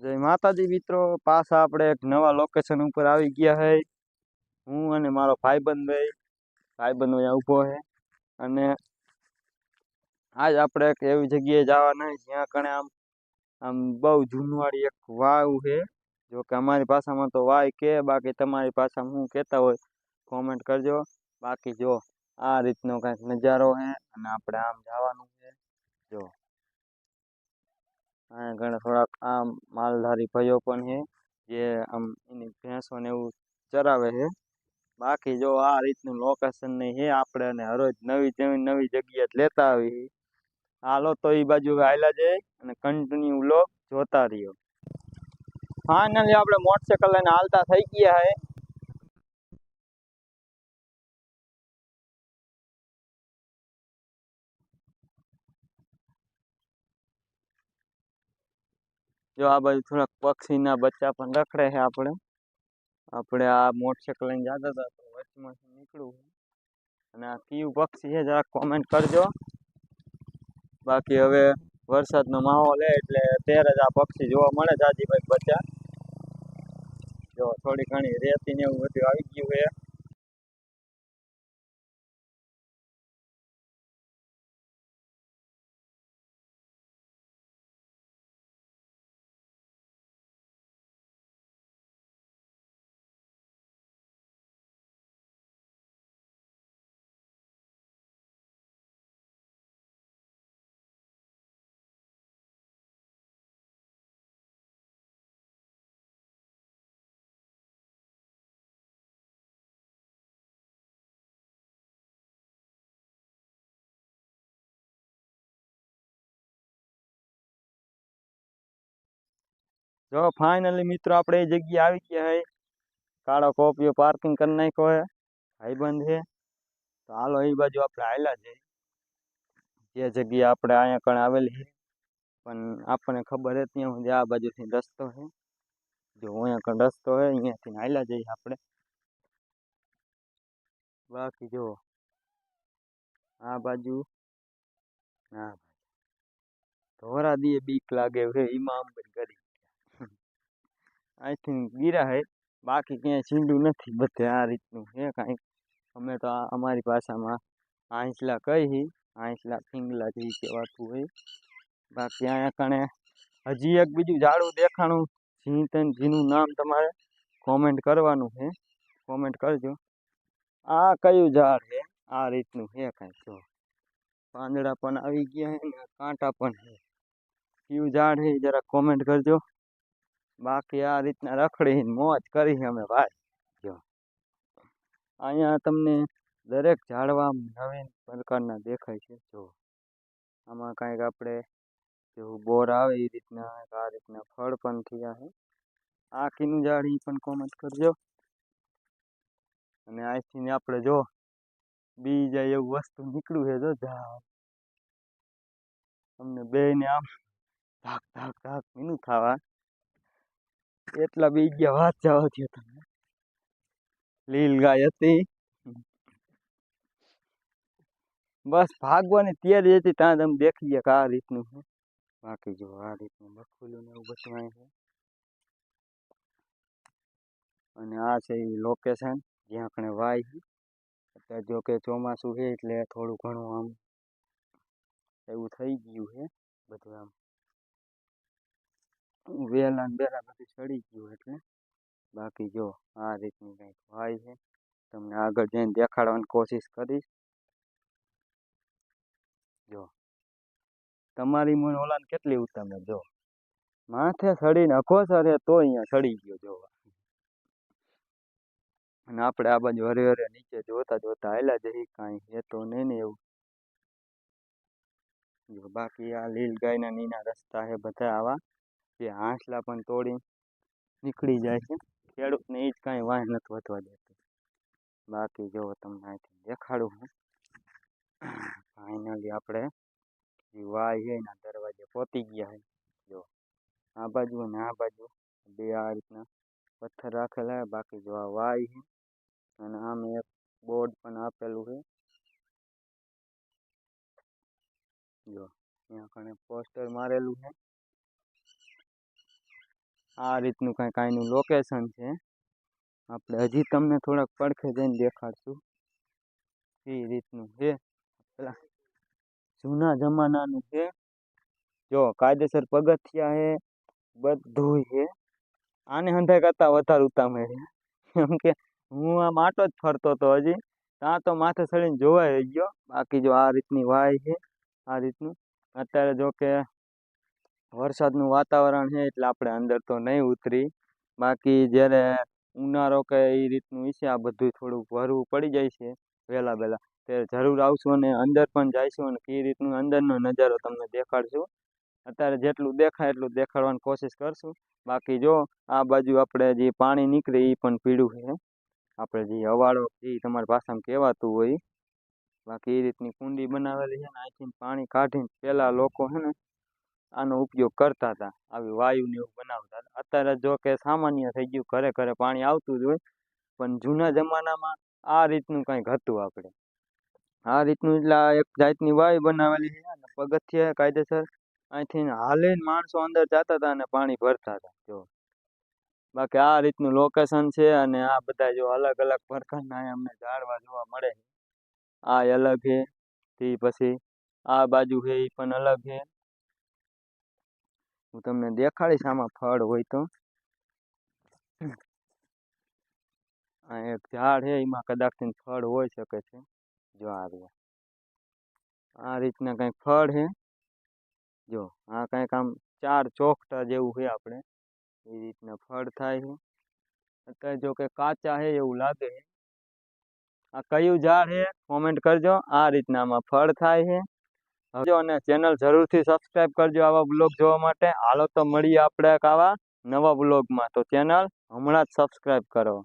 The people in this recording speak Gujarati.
જય માતાજી મિત્રો, પાછા આપણે એક નવા લોકેશન ઉપર આવી ગયા હે હું અને મારો ભાઈબંધ ભાઈ ભાઈબંધ અહીંયા ઊભો છે અને આજ આપણે એક એવી જગ્યાએ જવાના જ્યાં કણે આમ આમ બહુ જૂનવાળી એક વાવ છે જો કે અમારી ભાષામાં તો વાય કે, બાકી તમારી ભાષામાં શું કહેતા હોય કોમેન્ટ કરજો. બાકી જો આ રીતનો કંઈક નજારો છે અને આપણે આમ જવાનું છે જો અહીંયા ઘણા થોડાક આમ માલધારી ભાઈઓ પણ છે જે આમ એની ભેંસો ને એવું ચરાવે છે. બાકી જો આ રીતનું લોકેશન નહીં છે, આપણે અને હરોજ નવી જમીન નવી જગ્યાએ લેતા આવી હાલો તો એ બાજુ હાલ્યા જાય અને કન્ટિન્યુ લોક જોતા રહ્યો. ફાઇનલી આપણે મોટરસાઇકલ લઈને હાલતા થઈ ગયા હે. જો આ બાજુ થોડાક પક્ષીના બચ્ચા પણ રખડે છે આપણે. આપણે આ મોટરસાઇકલ લઈને જતા હતા તો વચમાંથી નીકળવું અને આ કયું પક્ષી છે જરાક કોમેન્ટ કરજો. બાકી હવે વરસાદનો માહોલ છે એટલે ત્યારે જ આ પક્ષી જોવા મળે જાજીભાઈ બચ્યા જો થોડી ઘણી રેતી ને એવું બધું આવી ગયું છે. જો ફાઇનલી મિત્રો આપણે એ જગ્યાએ આવી ગયા હે. કાળો કોપીઓ પાર્કિંગ કરી નાખ્યો હે. ભાઈબંધ છે તો હાલો એ બાજુ આપણે હાલ્યા જઈએ. જે જગ્યા આપણે અહીંયા કણ આવેલી છે પણ આપણને ખબર હતી ત્યાં સુધી આ બાજુથી રસ્તો છે જો અહીંયા કણ રસ્તો છે અહીંયાથી હાલ્યા જઈએ આપણે. બાકી જો આ બાજુ. આ બાજુ ધોરા દીએ બીક લાગે છે ઇમામ કરી અહીંથી ગીરા હે, બાકી ક્યાંય છીંડું નથી બધે આ રીતનું છે કાંઈક. અમે તો આ અમારી ભાષામાં આંચલા કહી આંચલા ફીંગલા જેવી કહેવાતું હોય. બાકી અહીંયા કણે હજી એક બીજું ઝાડું દેખાણું જી તન જેનું નામ તમારે કોમેન્ટ કરવાનું છે કોમેન્ટ કરજો. આ કયું ઝાડ છે આ રીતનું છે કાંઈક જો. પાંદડા પણ આવી ગયા છે ને, કાંટા પણ છે કયું ઝાડ છે એ જરા કોમેન્ટ કરજો. બાકી આ રીતના રખડીને મોજ કરી અમે ભાઈ અહીંયા તમને દરેક ઝાડવા નવીન પ્રકારના દેખાય છે. જો, આમાં કાંઈક આપણે જેવું બોર આવે એ રીતના આ રીતના ફળ પણ થયા છે. આ ઝાડ એ પણ કોમેન્ટ કરજો. અને અહીંથી આપણે જો, બીજા એવું વસ્તુ નીકળ્યું છે, જો ઝાડ. તમને બેને આમ ધાક ધાક ધાક મીનું ખાવા એટલા બી ગયા, વાત જવા થયો તમે. લીલ ગાય હતી. બસ ભાગવાની તૈયારી હતી, ત્યાં તમે દેખી ગયા કે આ રીતનું છે. બાકી જો આ રીતનું બખોલું ને એવું બધું છે. અને આ છે એ લોકેશન જ્યાં કણે વાય અત્યારે જો કે ચોમાસું છે એટલે થોડું ઘણું આમ એવું થઈ ગયું છે, બધું આમ. વેલા ને બેલા બધું ચડી ગયું એટલે બાકી જો આ રીતની કંઈક વાય છે. તમને આગળ જઈને દેખાડવાની કોશિશ કરીશ. જો. તમારી મને ઓલાને કેટલી ઉતામે જો. માથે સડીને અખો સરે તો અહીંયા સડી ગયો જો. અને આપણે આ બાજુ હરે હરે નીચે જોતા જોતા હાલ્યા જઈએ કાંઈ છે તો નહીં ને એવું. જો બાકી આ લીલ ગાયના નીના રસ્તા છે બધા આવા. જે હાંસલા પણ તોડી નીકળી જાય છે. ખેડૂતને એ જ કાંઈ વાંહ નથી વધવા દેતું. બાકી જો તમને અહીંથી દેખાડું હું. ફાઇનલી આપણે વાય છે એના દરવાજે પહોંચી ગયા છે. જો, આ બાજુ અને આ બાજુ બે આ રીતના પથ્થર રાખેલા છે. બાકી જો આ વાય છે અને આમે એક બોર્ડ પણ આપેલું છે. જો ત્યાં કણે પોસ્ટર મારેલું છે. આ રીતનું કાંઈક અહીંનું લોકેશન છે. આપણે હજી તમને થોડાક પડખે જઈને દેખાડશું. એ રીતનું છે. પેલા જૂના જમાનાનું છે. જો, કાયદેસર પગથિયા છે. બધું છે. આને હંધાઈ કરતાં વધારે ઉતામે છે. કેમ કે હું આમ આટો જ ફરતો હતો હજી. ત્યાં તો માથે ચડીને રહી ગયો. બાકી જો આ રીતની વાય છે, આ રીતનું. અત્યારે જો કે વરસાદનું વાતાવરણ છે એટલે આપણે અંદર તો નહીં ઉતરી. બાકી જ્યારે ઉનાળો કે એ રીતનું હશે, આ બધું થોડુંક ભરવું પડી જાય છે વહેલા વહેલા. ત્યારે જરૂર આવશું અને અંદર પણ જઈશું અને એ રીતનું અંદરનો નજારો તમને દેખાડશું. અત્યારે જેટલું દેખાય એટલું દેખાડવાની કોશિશ કરશું. બાકી જો આ બાજુ આપણે જે પાણી નીકળે એ પણ પીળું છે. આપણે જે હવાળો એ તમારી ભાષામાં કહેવાતું હોય. બાકી એ રીતની કુંડી બનાવેલી છે ને અહીંથી પાણી કાઢીને પહેલાં લોકો છે ને આનો ઉપયોગ કરતા હતા. આવી વાયુને એવું બનાવતા હતા. અત્યારે જો કે સામાન્ય થઈ ગયું, ઘરે ઘરે પાણી આવતું જ હોય, પણ જૂના જમાનામાં આ રીતનું કંઈક હતું આપણે. આ રીતનું એટલે એક જાતની વાયુ બનાવેલી છે અને પગથિયે કાયદેસર અહીંથી હાલે માણસો અંદર જતા હતા અને પાણી ભરતા હતા. જો, બાકી આ રીતનું લોકેશન છે અને આ બધા જો અલગ અલગ પ્રકારના અમને ઝાડવા જોવા મળે આ અલગ છે તે પછી આ બાજુ છે એ પણ અલગ છે. હું તમને દેખાડીશ આમાં ફળ હોય તો. આ એક ઝાડ છે, એમાં કદાચ ફળ હોઈ શકે છે. જો આ રહ્યા. આ રીતના કંઈક ફળ છે. જો, આ કંઈક આમ ચાર ચોકટા જેવું છે આપણે. એ રીતના ફળ થાય છે. અત્યારે જો કે કાચા છે એવું લાગે છે. આ કયું ઝાડ છે કોમેન્ટ કરજો. આ રીતના આમાં ફળ થાય છે. જો અને ચેનલ જરૂરથી સબસ્ક્રાઈબ કરજો આવા બ્લોગ જોવા માટે. હાલો તો મળીએ આપણે આવા નવા બ્લોગમાં તો ચેનલ હમણાં જ સબસ્ક્રાઈબ કરો.